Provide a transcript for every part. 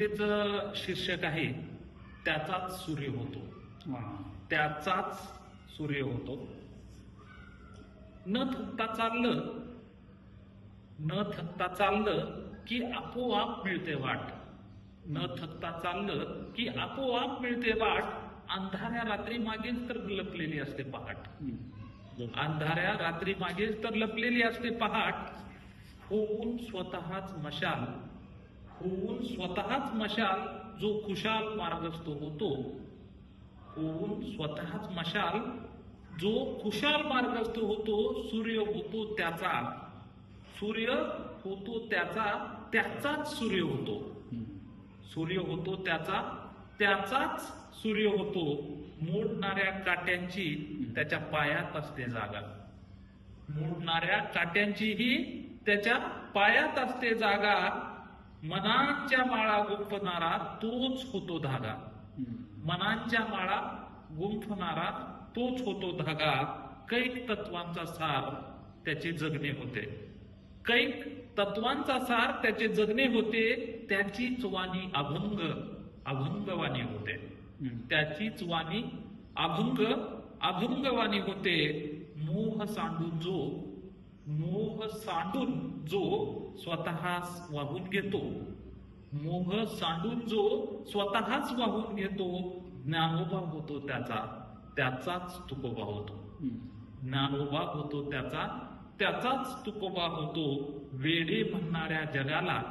कवितेचं शीर्षक आहे त्याचाच सूर्य होतो. त्याचाच सूर्य होतो. न थकता चाललं न थकता चाललं की आपोआप मिळते वाट. न थकता चाललं की आपोआप मिळते वाट. अंधाऱ्या रात्री मागेच तर लपलेली असते पहाट. अंधाऱ्या रात्री मागेच तर लपलेली असते पहाट. होऊन स्वतःच मशाल. होऊन स्वतःच मशाल जो खुशाल मार्गस्थ होतो होऊन स्वतःच मशाल जो खुशाल मार्गस्थ होतो सूर्य होतो त्याचा. सूर्य होतो त्याचा त्याचाच सूर्य होतो. सूर्य होतो त्याचा त्याचाच सूर्य होतो. मोडणाऱ्या काट्यांची त्याच्या पायात असते जागा. मोडणाऱ्या काट्यांचीही त्याच्या पायात असते जागा. मनांच्या माळा गुंफणारा तोच होतो धागा. मनांच्या माळा गुंफणारा तोच होतो धागा. कैक तत्वांचा सार त्याचे जगणे होते. कैक तत्वांचा सार त्याचे जगणे होते त्याचीच वाणी अभंग अभंगवाणी होते. त्याचीच वाणी अभंग अभंगवाणी होते. मोह सांडून जो मोह सांडून जो स्वतःच वाहून घेतो मोह सांडून जो स्वतःच वाहून घेतो ज्ञानोबा होतो त्याचा त्याचाच तुकोबा होतो. ज्ञानोबा होतो त्याचा त्याचाच तुकोबा होतो. वेडे म्हणणाऱ्या जगाला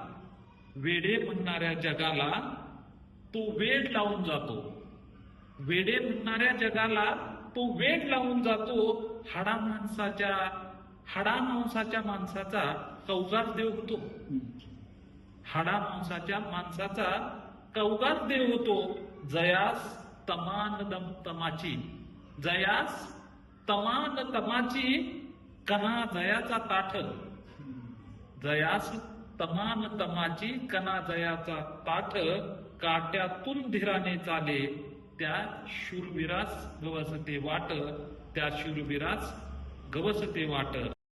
वेडे म्हणणाऱ्या जगाला तो वेड लावून जातो. वेडे म्हणणाऱ्या जगाला तो वेड लावून जातो. हाडा माणसाच्या हाडा मांसाच्या माणसाचा कौगार देव होतो. हाडा मांसाच्या माणसाचा कौगार देव होतो. जयास तमान दम तमाची. जयास तमान तमाची कना जयाचा ताठ. जयास तमान तमाची कना जयाचा ताठ. काट्यातून धीराने चाले. त्या शूरवीरास गवसते वाट. त्या शूरवीरास गवसते वाट.